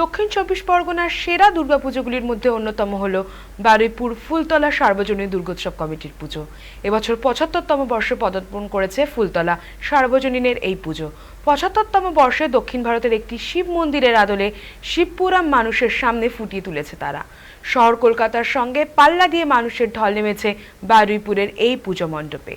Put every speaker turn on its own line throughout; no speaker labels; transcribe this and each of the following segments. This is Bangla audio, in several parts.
দক্ষিণ চব্বিশ পরগনার সেরা দুর্গাপুজোগুলির মধ্যে অন্যতম হল বারুইপুর ফুলতলা সার্বজনীন দুর্গোৎসব কমিটির পুজো। এবছর পঁচাত্তরতম বর্ষে পদার্পণ করেছে ফুলতলা সার্বজনীনের এই পুজো। পঁচাত্তরতম বর্ষে দক্ষিণ ভারতের একটি শিব মন্দিরের আদলে শিবপুরাম মানুষের সামনে ফুটিয়ে তুলেছে তারা। শহর কলকাতার সঙ্গে পাল্লা দিয়ে মানুষের ঢল নেমেছে বারুইপুরের এই পুজো মণ্ডপে।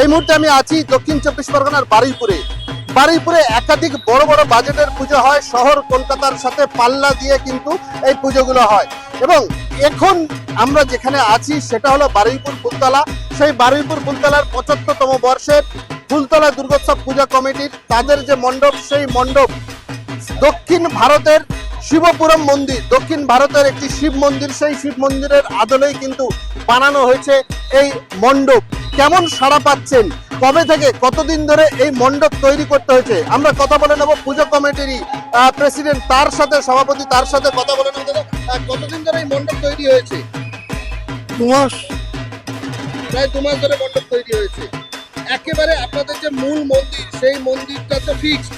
এই মুহূর্তে আমি আছি দক্ষিণ চব্বিশ পরগনার বারুইপুরে। বারুইপুরে একাধিক বড় বড় বাজেটের পুজো হয়, শহর কলকাতার সাথে পাল্লা দিয়ে কিন্তু এই পুজোগুলো হয়। এবং এখন আমরা যেখানে আছি সেটা হলো বারুইপুর ফুলতলা। সেই বারুইপুর ফুলতলার পঁচাত্তরতম বর্ষের ফুলতলা দুর্গোৎসব পূজা কমিটির তাদের যে মণ্ডপ, সেই মণ্ডপ দক্ষিণ ভারতের শিবপুরম মন্দির, দক্ষিণ ভারতের একটি শিব মন্দির, সেই শিব মন্দিরের আদলেই কিন্তু বানানো হয়েছে এই মণ্ডপ। কেমন সাড়া পাচ্ছেন? কবে থেকে কতদিন ধরে এই মণ্ডপ তৈরি করতে হয়েছে? আমরা কথা বলে নেব পুজো কমিটিরই প্রেসিডেন্ট তার সাথে সভাপতি তার সাথে কথা বলে নেব। কতদিন ধরে এই মণ্ডপ তৈরি হয়েছে?
দু মাস।
প্রায় দু মাস ধরে মণ্ডপ তৈরি হয়েছে। একেবারে আপনাদের যে মূল মন্দির সেই মন্দিরটা তো ফিক্স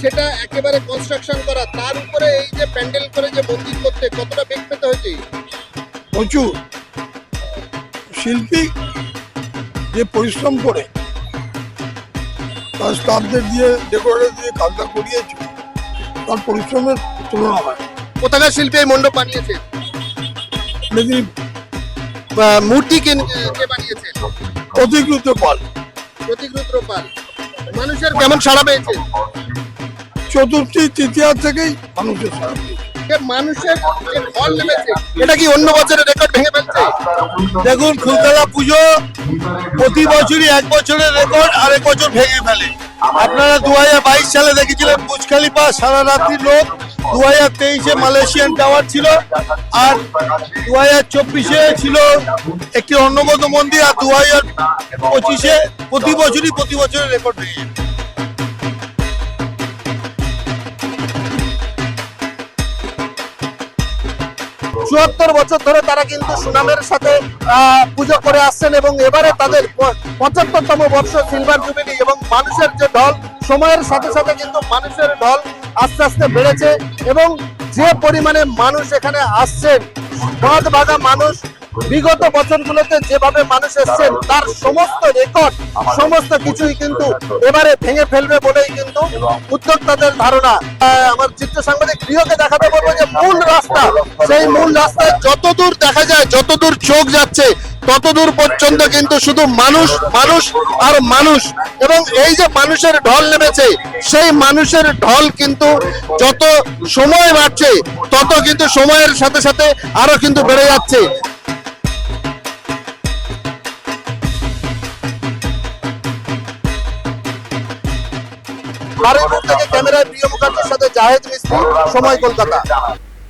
সেটা একেবারে কনস্ট্রাকশন করা। তার উপরে এই যে প্যান্ডেল করে যে মন্দির করতে কতটা বেগ পেতে হয়েছে?
প্রচুর। শিল্পী যে পরিশ্রম করে তার স্টাফদের দিয়ে ডেকোরেটর দিয়ে কাজটা করিয়েছে তার পরিশ্রমের তুলনা হয়।
কোথাকার শিল্পী এই মণ্ডপ বানিয়েছে? মূর্তি কে বানিয়েছে?
অধিকৃত পাল।
রুদ্র পাল। মানুষের কেমন সাড়া পেয়েছে?
চতুর্থী তৃতীয়া থেকেই মানুষের সারা।
মানুষের এটা কি অন্য বছরের রেকর্ড ভেঙে ফেলছে?
দেখুন, ফুলতলা পুজো প্রতি বছরই এক বছরের রেকর্ড আরেক বছর ভেঙে ফেলে। আপনারা দুহাজার বাইশ সালে দেখেছিলেন বুজ খালিফা সারা রাত্রি লোক। দু হাজার তেইশে মালয়েশিয়ান টাওয়ার ছিল আর দু হাজার চব্বিশে ছিল একটি অন্নগত মন্দির আর দু হাজার পঁচিশে প্রতি বছরই প্রতি বছরের রেকর্ড ভেঙে
চুয়াত্তর বছর ধরে তারা কিন্তু সুনামের সাথে পুজো করে আসছেন এবং এবারে তাদের পঁচাত্তরতম বর্ষ সিলভার জুবিলি এবং মানুষের যে ঢল সময়ের সাথে সাথে কিন্তু মানুষের ঢল আস্তে আস্তে বেড়েছে এবং যে পরিমাণে মানুষ এখানে আসছেন, বাদ ভাগা মানুষ, বিগত বছরগুলোতে যেভাবে মানুষ এসছেন, তার সমস্ত রেকর্ড, সমস্ত কিছুই কিন্তু এবারে ভেঙে ফেলবে বলেই কিন্তু উদ্যোক্তাদের ধারণা। আমার চিত্র সাংবাদিক গৃহকে দেখাতে বলব যে মূল রাস্তা সেই মূল রাস্তায় যতদূর দেখা যায়, যতদূর চোখ যাচ্ছে, ততদূর পর্যন্ত কিন্তু শুধু মানুষ মানুষ আর মানুষ। এবং এই যে মানুষের ঢল নেমেছে, সেই মানুষের ঢল কিন্তু যত সময় বাড়ছে, তত কিন্তু সময়ের সাথে সাথে আরও কিন্তু বেড়ে যাচ্ছে। বারুইপুর থেকে ক্যামেরায় প্রিয় মুখার্জির সাথে জাহেদ মিস্ত্রি, সময় কলকাতা।